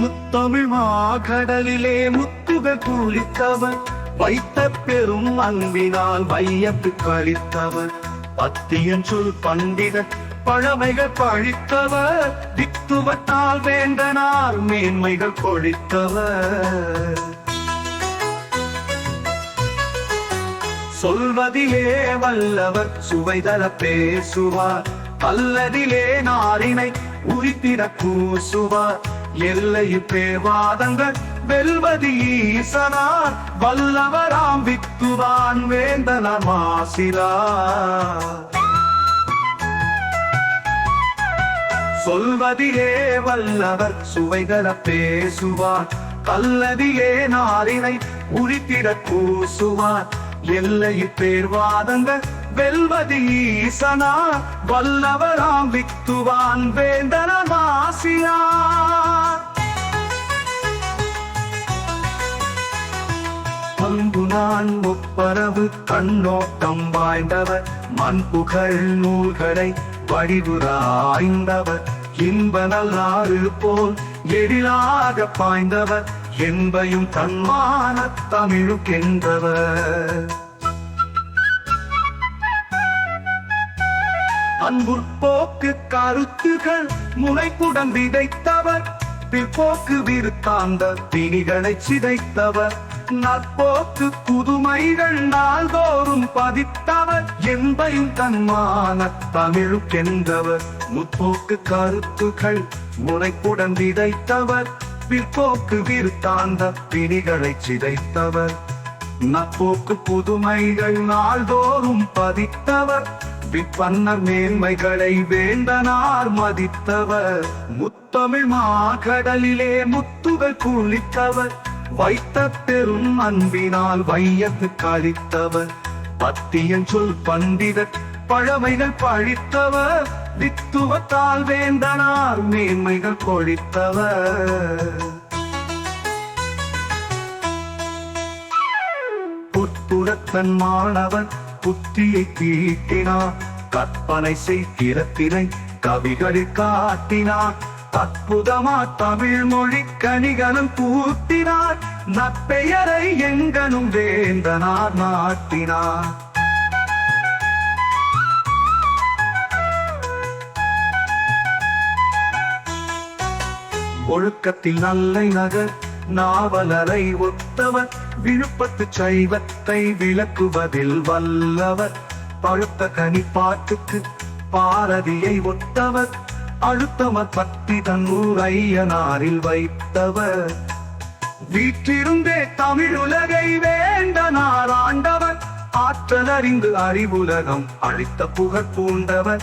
முத்தமிழ் மாகடலிலே முத்துக குளித்தவர். வைத்த பெரும் அன்பினால் வையப்பு கழித்தவர். பத்தியன் சொல் பண்டித பழமைகள் பழித்தவர். தித்துவத்தால் வேண்டனார் மேன்மைகள் கொழித்தவர் சொல்வதிலே வல்லவர் சுவைதர பேசுவார். அல்லதிலே நாரினை உரித்திட கூசுவார். எல்லையில் தேவாதங்கள் வெல்வதி ஈசனார் வல்லவராம் வித்துவான் வேந்தனார் மாசிலா. சொல்வதிலே வல்லவர் சுவைகர பேசுவார் கல்லதிலே நாரினை உரித்திட கூசுவார். எல்லையில் பேர்வாதங்கள் வெல்வது ஈசனா வல்லவராம் வித்துவான் வேந்தன வாசியார் நான் முப்பரவு கண்ணோட்டம் வாய்ந்தவர் மண் புகழ் நூல்களை வடிவுராய்ந்தவர் இன்பநல்லாறு போல் எழிலாக பாய்ந்தவர் என்பையும் தன்மான தமிழுக்கென்றவர். அன்புற்போக்கு கருத்துகள் முனைப்புடன் விதைத்தவர் பிற்போக்கு விருத்தாந்த திணிகளை சிதைத்தவர். நற்போக்கு புதுமைகள் நாள்தோறும் பதித்தவர் என்பையும் தன்மான தமிழுக்கென்றவர். முற்போக்கு கருத்துகள் முனைப்புடன் விதைத்தவர் பிற்போக்கு விருத்தாந்த பிணிகளை சிதைத்தவர். நற்போக்கு புதுமைகள் நாள்தோறும் பதித்தவர் விற்பன்னர் மேன்மைகளை வேண்டனார் மதித்தவர். முத்தமிழ் மாகடலிலே முத்துகள் குளித்தவர். வைத்த பெரும் அன்பினால் வையத்து கழித்தவர். பத்தியன் சொல் பண்டிதர் பழமைகள் பழித்தவர். வித்துவத்தால் வேந்தனார் மேன்மைகள் கொழித்தவர் புத்துரத்தன் மாணவன் புத்தியை தீட்டினார் கற்பனை செய்கிறத்தினை கவிகளில் காட்டினார் அற்புதமா தமிழ் மொழி கனிகளும் கூட்டினார் நற்பெயரை எங்கனும் வேந்தனார் நாட்டினார். ஒழுக்கத்தில் நல்லை நகர் நாவலரை ஒத்தவர் விழுப்பத்து சைவத்தை விளக்குவதில் வல்லவர். பழுத்த கனிப்பாட்டுக்கு பாரதியை ஒத்தவர். அழுத்தமர் பத்தி தன்னூர் ஐயனாரில் வைத்தவர். வீற்றிருந்தே தமிழுலகை வேண்ட நாராண்டவர் ஆற்றல் அறிந்து அறிவுலகம் அழித்த புகழ் பூண்டவர்.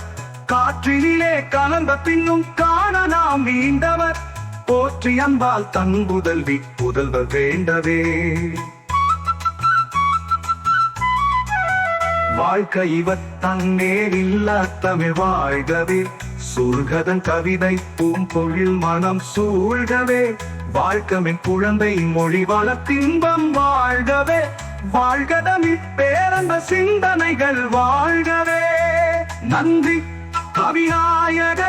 காற்றினிலே கலந்த பின்னும் காண நாம் மீண்டவர் போற்றி அன்பால் தன் புதல்வி புதல்வர் வேண்டவே. வாழ்க்கை இவர் தன்னேரில்ல தமிழ் வாழ்கவே. சூழ்கதன் கவிதை பூம்பொழில் மனம் சூழ்கவே. வாழ்க்கமின் குழந்தை மொழி வள வளத்தின்பம் வாழ்கவே. வாழ்கதமிழ் பேரந்த சிந்தனைகள் வாழ்கவே. நன்றி கவிநாயகர்.